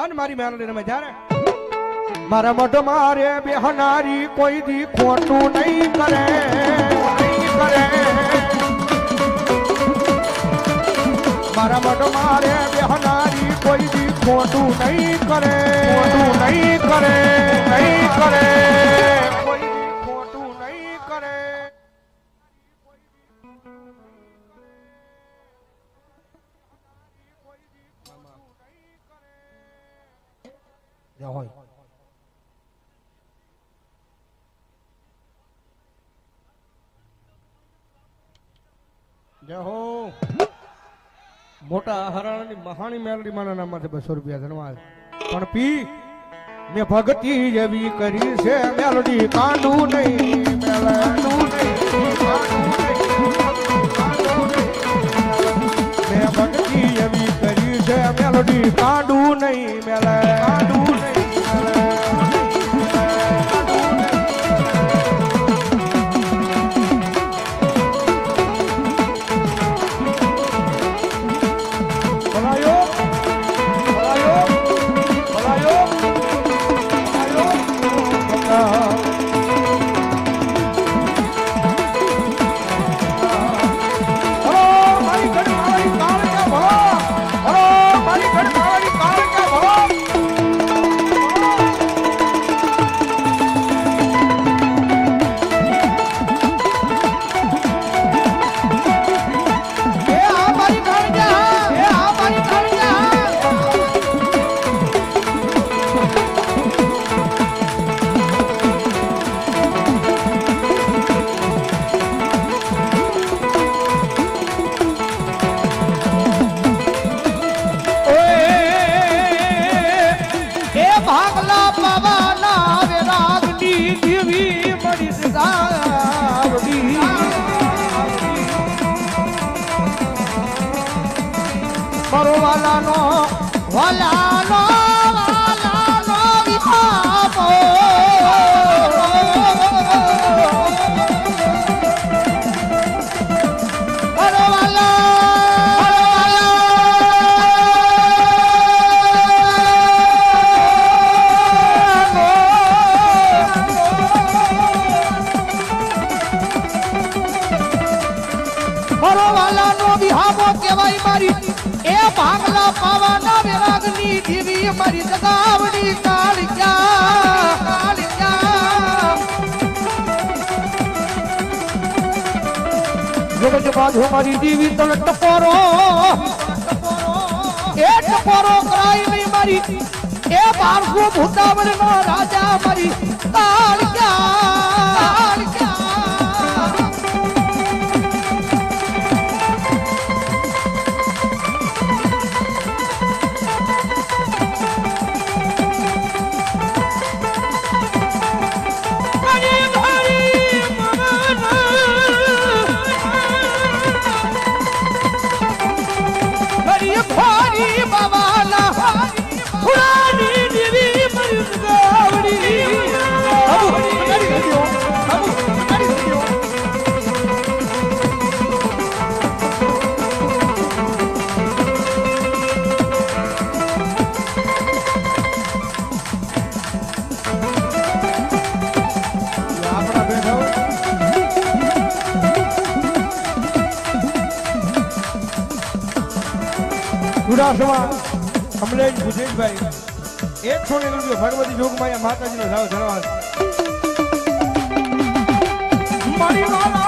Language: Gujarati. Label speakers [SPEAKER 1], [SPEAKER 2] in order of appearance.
[SPEAKER 1] આન મારી મેલડી રમે જ્યારે મારા મઢ મારે બેહનારી કોઈ દી ખોટું નહીં કરે. મારા મઢ મારે બેહનારી કોઈ દી ખોટું નહીં કરે, ખોટું નહીં કરે નહીં કરે. જય હોય જય મોટા હરાણાની મહાણી મેલડી માના નામાંથી બસો રૂપિયા ધનવાદ. પણ પી, મે ભક્તિ જેવી કરી છે, મેલડી કાંડું નહીં મેલડું નહીં ભક્તિ એવી કરી છે, મેલડી કાંડું નહીં મેલે મારો
[SPEAKER 2] વાલાનો વાલાનો વાલાનો વિભાવો કહેવાય મારી. એ ભાગલા પાવાના વિરાગની દેવી મારી દગાવડી કાળિયા
[SPEAKER 1] જગત બાજુ મારી દીવી તને ટપોરો.
[SPEAKER 2] એ ટપોરો કરાઈ નહીં મારી. એ બારસો ભૂતાવળનો રાજા મારી. કાળિયા
[SPEAKER 1] ચુડાસમા કમલેશ ભૂતેશભાઈ એક છોડી લીધું ભગવતી જોગમાં માતાજીનો સાવ ધરાવા મારી